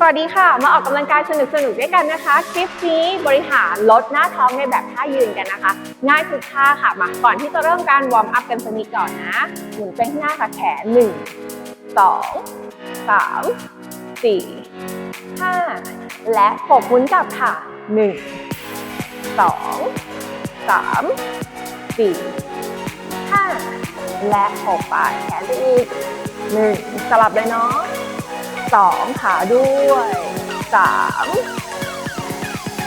สวัสดีค่ะ มาออกกำลังกายสนุกสนุกๆด้วยกันนะคะ คลิปนี้บริหารลดหน้าท้องในแบบท่ายืนกันนะคะ ง่ายทุกท่าค่ะ มาก่อนที่จะเริ่มการวอร์มอัพกันสักนิดก่อนนะ หมุนไปข้างหน้าค่ะแขน1 2 3 4 5และ6หมุนกลับค่ะ1 2 3 4 5และ6ไปแขนไปอีก1สลับเลยเนาะ สองขาด้วยสาม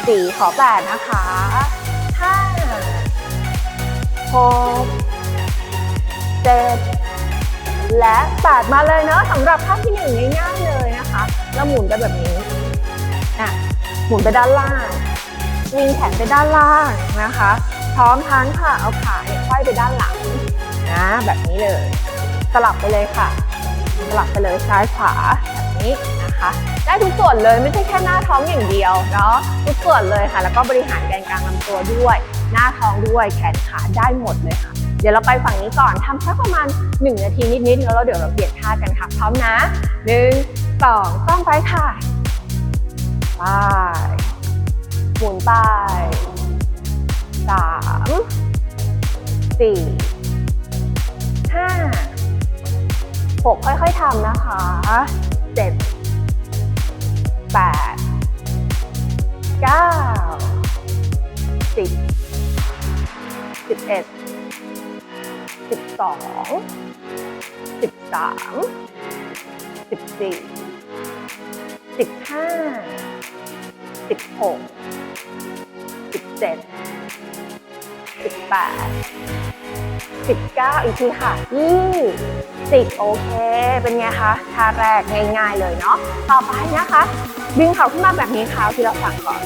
สี่ขอแปดนะคะห้าหกเจ็ดและแปดมาเลยเนาะสำหรับท่าที่หนึ่งง่ายๆเลยนะคะ แล้วหมุนไปแบบนี้อะหมุนไปด้านล่างวิงแขนไปด้านล่างนะคะ พร้อมทั้งค่ะเอาขาเนี่ยไขว้ไปด้านหลังนะแบบนี้เลย สลับไปเลยค่ะ สลับไปเลยซ้ายขวา นี้นะคะ ได้ทุกส่วนเลยไม่ใช่แค่หน้าท้องอย่างเดียวเนาะทุกส่วนเลยค่ะ แล้วก็บริหารแกนกลางลำตัวด้วย หน้าท้องด้วยแขนขาได้หมดเลยค่ะ เดี๋ยวเราไปฝั่งนี้ก่อนทำแค่ประมาณ 1 นาทีนิดๆแล้วเราเดี๋ยวเราเปลี่ยนท่ากันค่ะ พร้อมนะหนึ่งสองต้องไปค่ะไปหมุนไปสามสี่ห้าหกค่อยๆทำนะคะ ดแปดเก้าสิบสิบเอ็ดสิบสองสิบสามสิบสี่สิบห้าสิบหกสิบเจ็ดสิบแปด19อีกทีค่ะยี่ 20 10โอเค เป็นไงคะท่าแรกง่าย ๆเลยเนาะต่อไปนะคะ ดึงเข่าขึ้นมาแบบนี้เท้าที่เราฝั่งก่อน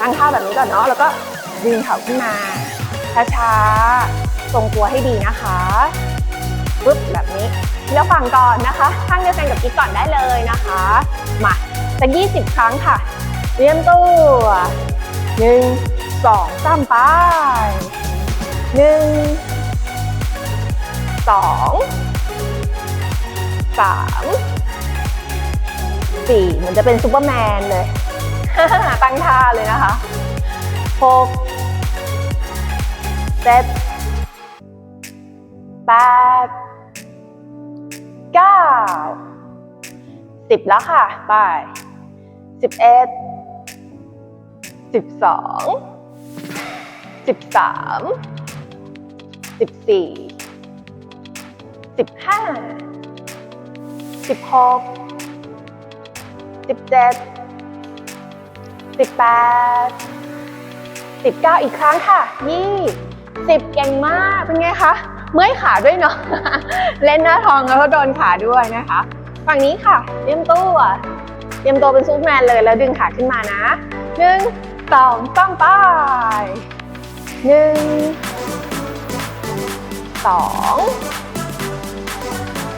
ตั้งท่าแบบนี้ก่อนเนาะแล้วก็ดึงเข่าขึ้นมาช้าๆทรงตัวให้ดีนะคะปึ๊บแบบนี้ที่เราฝั่งก่อนนะคะข้างเดียวกันกับกิ๊กก่อนได้เลยนะคะ มาสัก20ครั้งค่ะเรียมตัวหนึ่งสองสามไปหนึ่ง สองสามสี่เหมือนจะเป็นซูเปอร์แมนเลยตั้งท่าเลยนะคะหกเจ็ดแปดเก้าสิบแล้วค่ะ ไปสิบเอ็ดสิบสองสิบสามสิบสี่ สิบห้าสิบหกสิบเจ็ดสิบแปดสิบเก้าอีกครั้งค่ะยี่สิบเก่งมากเป็นไงคะเมื่อยขาด้วยเนาะเล่นหน้าทองแล้วก็โดนขาด้วยนะคะ ฝั่งนี้ค่ะเตรียมตัวเตรียมตัวเป็นซูเปอร์แมนเลยแล้วดึงขาขึ้นมานะหนึ่งสองสามไปหนึ่งสอง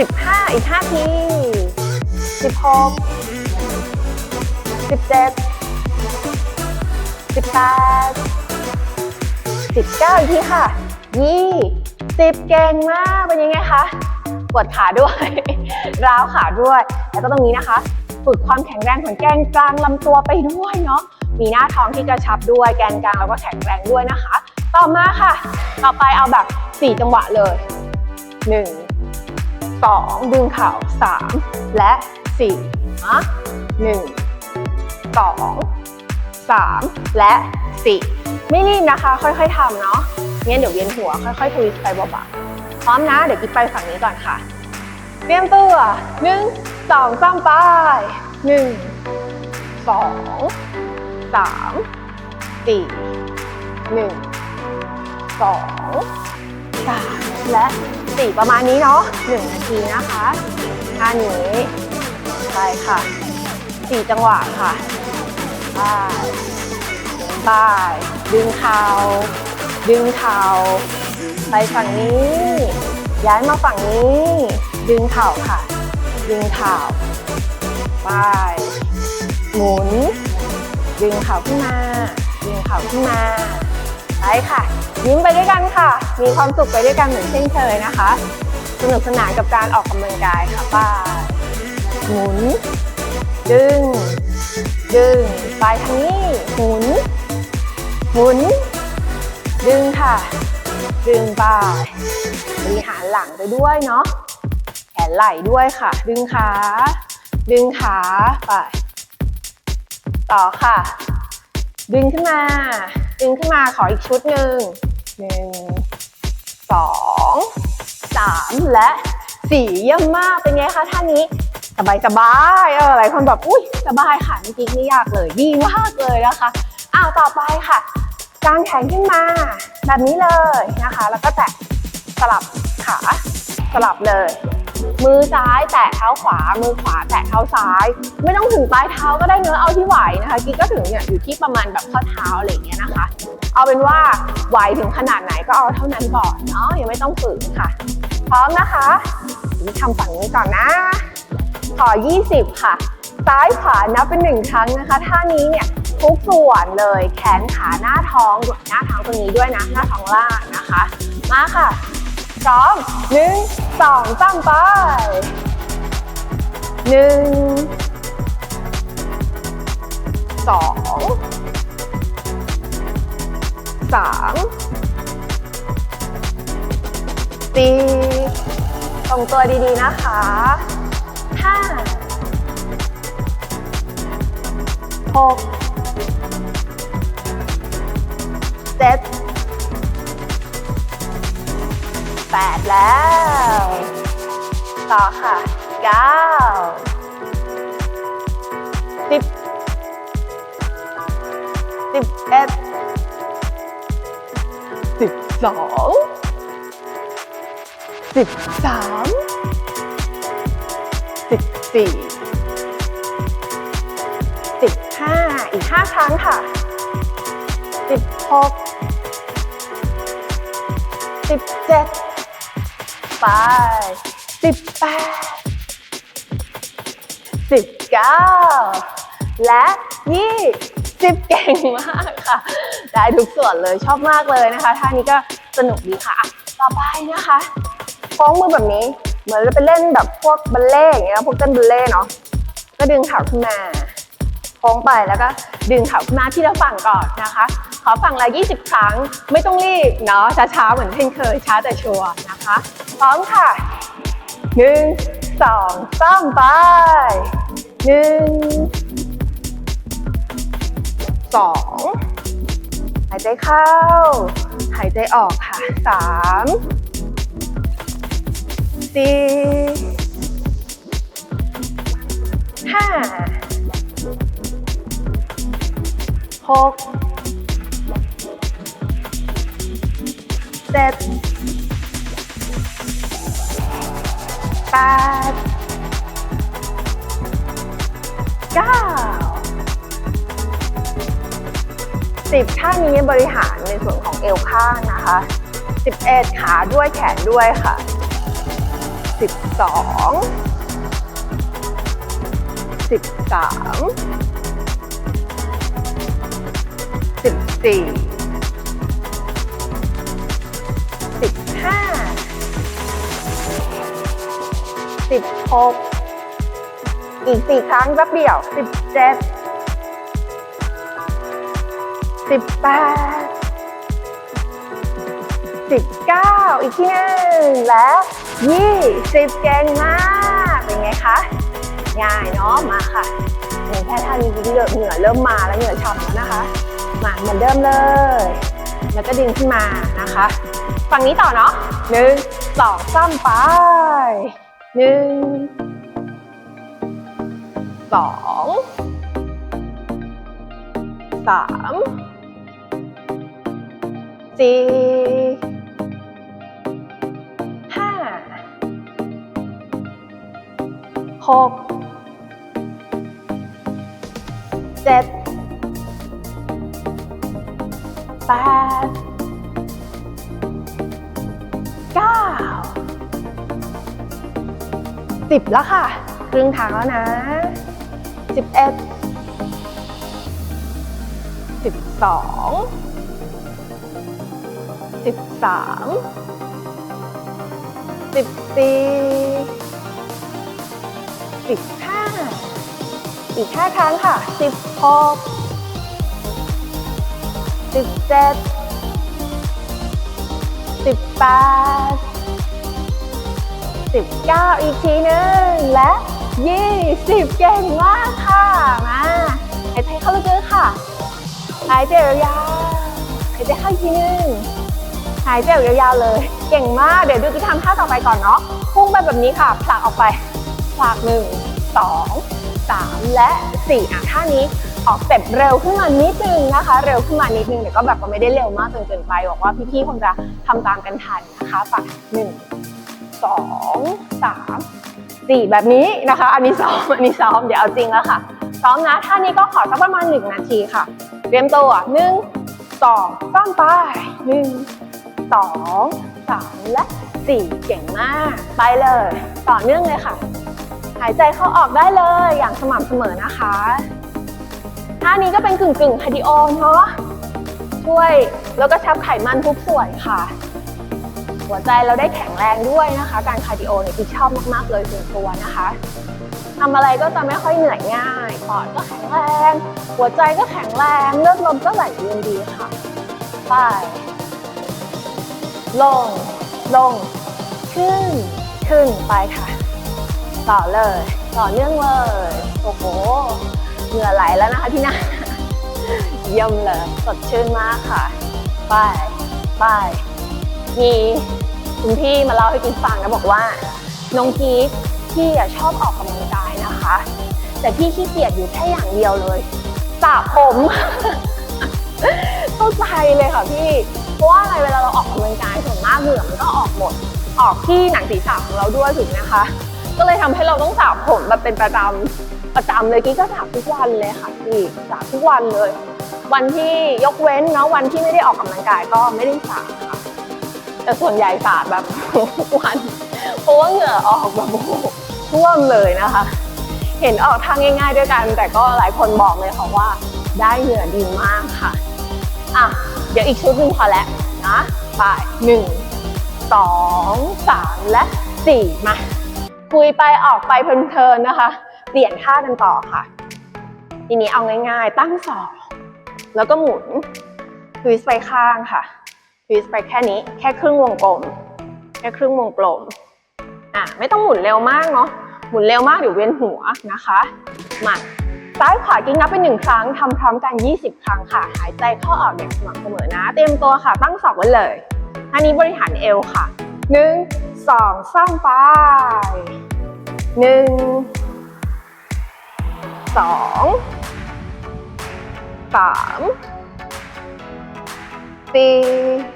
สิบห้าอีกห้าทีสิบหกสิบเจ็ดสิบแปดสิบเก้าอีกทีค่ะยี่สิบเก่งมาก เป็นยังไงคะปวดขาด้วย ร้าวขาด้วย แล้วก็ตรงนี้นะคะ ฝึกความแข็งแรงของแกนกลางลำตัวไปด้วยเนาะมีหน้าท้องที่กระชับด้วยแกนกลางแล้วก็แข็งแรงด้วยนะคะ ต่อมาค่ะ ต่อไปเอาแบบ 4 จังหวะเลย 1 2 ดึงเข่า3 และ 4นะ1 2 3 และ 4 ไม่รีบนะคะ ค่อยๆทำเนาะงั้นเดี๋ยวเวียนหัวค่อยๆทวิสต์ไปเบาๆพร้อมนะ เดี๋ยวกิ๊บไปฝั่งนี้ก่อนค่ะ เตรียมตัวหนึ่งสองสามไปหนึ่งสองสามสี่หนึ่งสอง สามและสี่ประมาณนี้เนาะหนึ่งนาทีนะคะท่านี้ไปค่ะสี่จังหวะค่ะไปไปดึงเข่าดึงเข่าไปฝั่งนี้ ย้ายมาฝั่งนี้ ดึงเข่าค่ะ ดึงเข่าไปหมุน ดึงเข่าขึ้นมา ดึงเข่าขึ้นมาไปค่ะ ยิ้มไปด้วยกันค่ะ มีความสุขไปด้วยกันเหมือนเช่นเคยนะคะ สนุกสนานกับการออกกำลังกายค่ะป้าหมุน ดึง ดึง ไปทางนี้ หมุน หมุน ดึงค่ะ ดึงไปบริหารหลังไปด้วยเนาะ แขนไหล่ด้วยค่ะ ดึงขา ดึงขาไป ต่อค่ะ ดึงขึ้นมา ดึงขึ้นมาขออีกชุดหนึ่ง หนึ่งสองสามและสี่เยี่ยมมากเป็นไงคะท่านี้สบายสบายเออหลายคนแบบอุ้ยสบายค่ะจริงๆไม่ยากเลยดีมากเลยนะคะอ้าวต่อไปค่ะกางแขนขึ้นมาแบบนี้เลยนะคะ แล้วก็แตะสลับขาสลับเลย มือซ้ายแตะเท้าขวา มือขวาแตะเท้าซ้าย ไม่ต้องถึงปลายเท้าก็ได้เนื้อเอาที่ไหวนะคะกิ๊กก็ถึงเนี่ยอยู่ที่ประมาณแบบข้อเท้าอะไรอย่างเงี้ยนะคะ เอาเป็นว่าไหวถึงขนาดไหนก็เอาเท่านั้นก่อนเนาะยังไม่ต้องฝืนค่ะ พร้อมนะคะนี่ทำฝั่งนี้ก่อนนะขอ 20 ค่ะ ซ้ายขวานับเป็นหนึ่งครั้งนะคะท่านี้เนี่ยทุกส่วนเลยแขนขาหน้าท้องหน้าท้องตรงนี้ด้วยนะหน้าท้องล่างนะคะ มาค่ะ พร้อมหนึ่งสองสามไปหนึ่งสองสามสี่ตรงตัวดีๆนะคะห้าหกเจ็ด แปดแล้ว ต่อค่ะเก้าสิบสิบเอ็ดสิบสองสิบสามสิบสี่สิบห้าอีกห้าครั้งค่ะสิบหกสิบเจ็ด ไปสิบแปดสิบเก้าและยี่สิบเก่งมากค่ะ ได้ทุกส่วนเลยชอบมากเลยนะคะท่านี้ก็สนุกดีค่ะ ต่อไปนะคะโค้งมือแบบนี้ เหมือนเราไปเล่นแบบพวกบัลเล่ต์อย่างเงี้ยพวกเต้นบัลเล่ต์เนาะก็ดึงเข่าขึ้นมาโค้งไปแล้วก็ดึงเข่าขึ้นมาที่เราฝั่งก่อนนะคะ อฝั่งละ 20 ครั้ง ไม่ต้องรีบเนาะช้าๆ เหมือนเช่นเคยช้าแต่ชัวร์นะคะ พร้อมค่ะหนึ่งสองสามไปหนึ่งสองหายใจเข้า หายใจออกค่ะสามสี่ห้าหก เจ็ดแปดเก้าสิบท่านี้บริหารในส่วนของเอวข้างนะคะสิบเอ็ดขาด้วยแขนด้วยค่ะสิบสองสิบสามสิบสี่ สิบหกอีกสี่ครั้งแป๊บเดียวสิบเจ็ดสิบแปดสิบเก้าอีกที่หนึ่งและยี่สิบเก่งมากเป็นไงคะง่ายเนาะมาค่ะเหมือนแค่ท่านี้เหงื่อเหงื่อเริ่มมาแล้วเหงื่อฉ่ำแล้วนะคะมาเหมือนเดิมเลย แล้วก็ดึงขึ้นมานะคะ ฝั่งนี้ต่อเนาะหนึ่งสองสามไป หนึ่งสองสามสี่ห้าหกเจ็ดแปดเก้า สิบแล้วค่ะ ครึ่งทางแล้วนะสิบเอ็ดสิบสองสิบสามสิบสี่สิบห้าอีกห้าครั้งค่ะสิบหกสิบเจ็ดสิบแปด กสิบเก้าอีกทีหนึ่งและยี่สิบเก่งมากค่ะ มาหายใจเข้าลึกๆค่ะ หายใจยาวๆหายใจเข้าอีกทีหนึง หายใจยาวๆเลย เก่งมาก เดี๋ยวดูจะทำท่าต่อไปก่อนเนาะ พุ่งไปแบบนี้ค่ะ ผลักออกไป ผลักหนึ่งสองสามและสี่อะท่านี้ออกสเต็ปเร็วขึ้นมานิดนึงนะคะ เร็วขึ้นมานิดนึงแต่ก็แบบก็ไม่ได้เร็วมากจนเกินไปหวังว่าพี่ๆคงจะทำตามกันทันนะคะไปหนึ่ง สองสามสี่แบบนี้นะคะ อันนี้ซ้อมอันนี้ซ้อมเดี๋ยวเอาจริงแล้วค่ะ ซ้อมนะท่านี้ก็ขอสักประมาณหนึ่งนาทีค่ะ เตรียมตัวหนึ่งสองสามไปหนึ่งสองสามและสี่เก่งมาก ไปเลย ต่อเนื่องเลยค่ะ หายใจเข้าออกได้เลยอย่างสม่ำเสมอนะคะท่านี้ก็เป็นกึ่งกึ่งคาร์ดิโอเนาะช่วยแล้วก็ชับไขมันทุกส่วนค่ะ หัวใจเราได้แข็งแรงด้วยนะคะ การคาร์ดิโอเนี่ยที่ชอบมากๆเลยส่วนตัวนะคะทำอะไรก็จะไม่ค่อยเหนื่อยง่ายปอดก็แข็งแรง หัวใจก็แข็งแรงเลือดลมก็ไหลเวียนดีค่ะ ไป ลง ลง ขึ้น ขึ้นไปค่ะ ต่อเลย ต่อเนื่องเลย โอ้โห เหงื่อไหลแล้วนะคะที่น้าเยี่ยมเลย สดชื่นมากค่ะ ไป ไป มี คุณพี่มาเล่าให้กิ๊กฟังนะบอกว่าน้องกิ๊กพี่อะชอบออกกำลังกายนะคะ แต่พี่ขี้เกียจอยู่แค่อย่างเดียวเลยสระผมเข้าใจเลยค่ะพี่ เพราะว่าอะไรเวลาเราออกกำลังกายส่วนมากเหงื่อมันก็ออกหมด ออกที่หนังศีรษะของเราด้วยถูกไหมคะ ก็เลยทำให้เราต้องสระผมแบบเป็นประจำประจำเลยกี้ก็สระทุกวันเลยค่ะพี่สระทุกวันเลย วันที่ยกเว้นเนาะวันที่ไม่ได้ออกกำลังกายก็ไม่ได้สระ แต่ส่วนใหญ่สระแบบทุกวันเพราะว่าเหงื่อออกแบบโอ้โหท่วมเลยนะคะ เห็นออกทางง่าย ๆ ด้วยกัน แต่ก็หลายคนบอกเลยค่ะว่าได้เหงื่อดีมากค่ะอะเดี๋ยวอีกชุดหนึ่งพอแล้วนะไปหนึ่งสองสามและสี่มาคุยไปออกไปเพลินๆนะคะ เปลี่ยนท่ากันต่อค่ะ ทีนี้เอาง่ายๆ ตั้งศอกแล้วก็หมุนทวิสไปข้างค่ะ ฟรีสไปแค่นี้แค่ครึ่งวงกลม แค่ครึ่งวงกลมอะไม่ต้องหมุนเร็วมากเนาะหมุนเร็วมากเดี๋ยวเวียนหัวนะคะมาซ้ายขวากิ้งนับเปหนึ่งครั้งทำพร้อมกัน 20 ครั้งค่ะ หายใจเข้าออกอย่างสม่ำเสมอนะ เตรียมตัวค่ะ ตั้งศอกไว้เลยอันนี้บริหารเอวค่ะ 1 2สามไป 1 2 3 4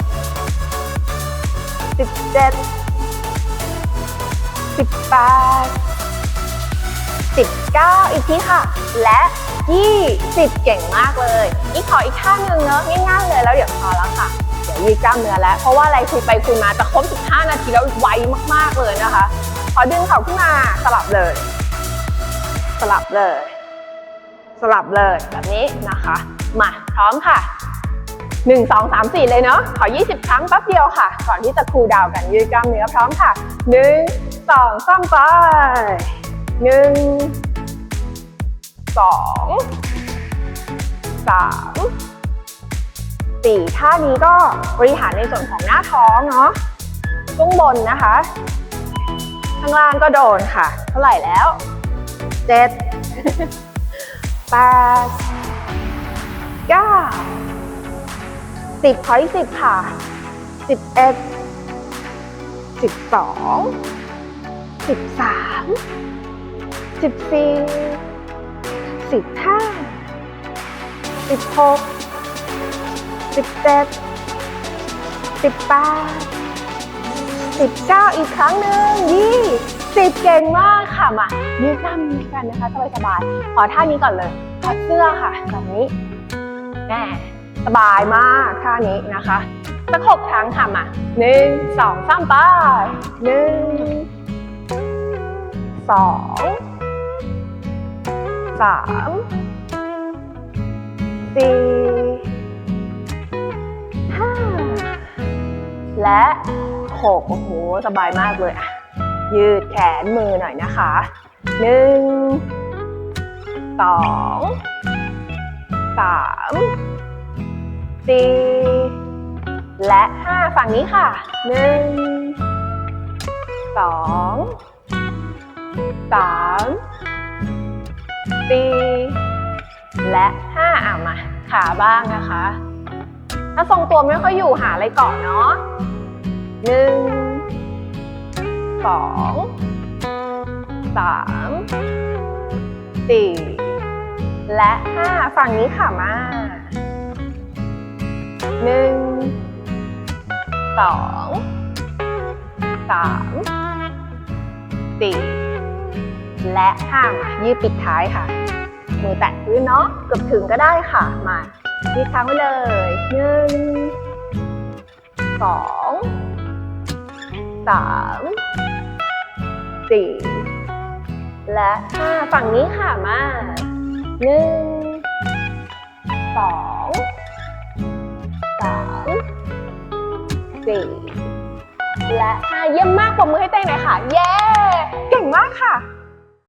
สิบเจ็ดสิบแปด19อีกทีค่ะ และ20เก่งมากเลยอีกขออีกท่าหนึ่งเนอะง่ายๆเลยแล้วเดี๋ยวพอแล้วค่ะ เดี๋ยวยืดกล้ามเนื้อแล้ว เพราะว่าอะไรคุยไปคุยมาจะครบ15นาทีแล้วไวมากๆเลยนะคะ ขอดึงเข่าขึ้นมาสลับเลย สลับเลย สลับเลยแบบนี้นะคะ มาพร้อมค่ะ 1 2 3 4 เลยเนาะ ขอ 20 ครั้งแป๊บเดียวค่ะ ก่อนที่จะคูลดาวกันยืดกล้ามเนื้อพร้อมค่ะ 1 2 3ไปหนึ่งสองสามสี่ท่านี้ก็บริหารในส่วนของหน้าท้องเนาะช่วงบนนะคะ ข้างล่างก็โดนค่ะ เท่าไหร่แล้วเจ็ดแปดเก้า สิบขออีกสิบค่ะสิบเอ็ดสิบสองสิบสามสิบสี่สิบห้าสิบหกสิบเจ็ดสิบแปดสิบเก้าอีกครั้งหนึ่งยี่สิบเก่งมากค่ะมายืดกล้ามเนื้กันนะคะสบายๆขอท่านี้ก่อนเลยถอดเสื้อค่ะแบบนี้แน่ สบายมากท่านี้นะคะสักหกครั้งค่ะมาหนึ่งสองสามไปหนึ่งสองสามสี่ห้าและหกโอ้โห สบายมากเลยอะยืดแขนมือหน่อยนะคะหนึ่งสองสาม สี่และห้าฝั่งนี้ค่ะหนึ่งสองสามสี่และห้าอะมาขาบ้างนะคะ ถ้าทรงตัวไม่ค่อยอยู่หาอะไรเกาะเนาะหนึ่งสองสามสี่และห้าฝั่งนี้ค่ะมา หนึ่งสองสามสี่และห้ามายืดปิดท้ายค่ะ มือแตะพื้นเนาะเกือบถึงก็ได้ค่ะ มายืดค้างไว้เลยหนึ่งสองสามสี่และห้าฝั่งนี้ค่ะมาหนึ่งสอง 4 และ 5 เยี่ยมมากปรบมือให้เต้งหน่อยค่ะ เย้ เก่งมากค่ะ